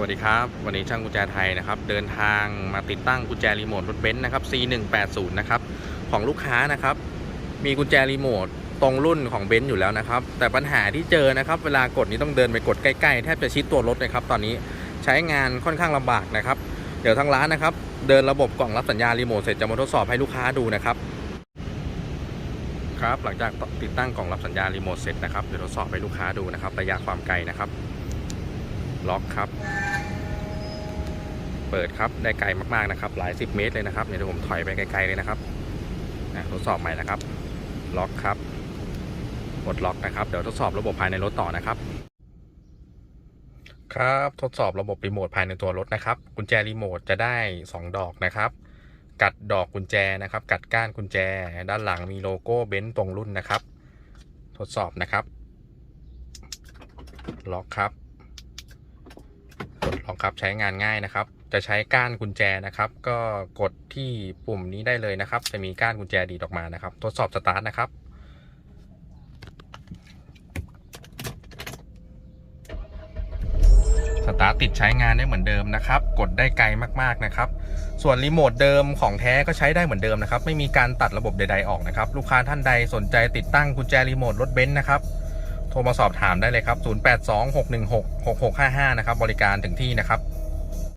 วัสดีครับ วันนี้ช่างกุญแจไทยนะครับเดินทางมาติดตั้งกุญแจรีโมทรถเบนซ์นะครับ C180 นะครับของลูกค้านะครับ มีกุญแจรีโมทตรงรุ่นของเบนซ์อยู่แล้วนะครับ แต่ปัญหาที่เจอนะครับเวลากดนี้ต้องเดินไปกดใกล้ๆแทบจะชิดตัวรถเลยครับ ตอนนี้ใช้งานค่อนข้างลำบากนะครับ เดี๋ยวทางร้านนะครับ เดินระบบกล่องรับสัญญาณรีโมทเสร็จจะมาทดสอบให้ลูกค้าดูนะครับครับหลังจากติดตั้งกล่องรับสัญญาณรีโมทเสร็จนะครับเดี๋ยวทดสอบให้ลูกค้าดูนะครับระยะความไกลนะครับ ล็อกครับ เปิดครับได้ไกลมากๆนะครับ หลายสิบเมตรเลยนะครับเดี๋ยวผมถอยไปไกลๆเลยนะครับอะทดสอบใหม่นะครับ ล็อกครับกดล็อกนะครับ เดี๋ยวทดสอบระบบภายในรถต่อนะครับ ครับทดสอบระบบรีโมทภายในตัวรถนะครับ กุญแจรีโมทจะได้ 2 ดอกนะครับกัดดอกกุญแจนะครับ กัดก้านกุญแจ ด้านหลังมีโลโก้เบนซ์ตรงรุ่นนะครับ ทดสอบนะครับ ล็อกครับ ครับใช้งานง่ายนะครับ จะใช้ก้านกุญแจนะครับ ก็กดที่ปุ่มนี้ได้เลยนะครับ จะมีก้านกุญแจดีดออกมานะครับ ทดสอบสตาร์ทนะครับสตาร์ทติดใช้งานได้เหมือนเดิมนะครับ กดได้ไกลมากๆนะครับ ส่วนรีโมทเดิมของแท้ก็ใช้ได้เหมือนเดิมนะครับ ไม่มีการตัดระบบใดๆออกนะครับ ลูกค้าท่านใดสนใจติดตั้งกุญแจรีโมทรถเบนซ์นะครับ โทรมาสอบถามได้เลยครับ 0826166655 นะครับ บริการถึงที่นะครับ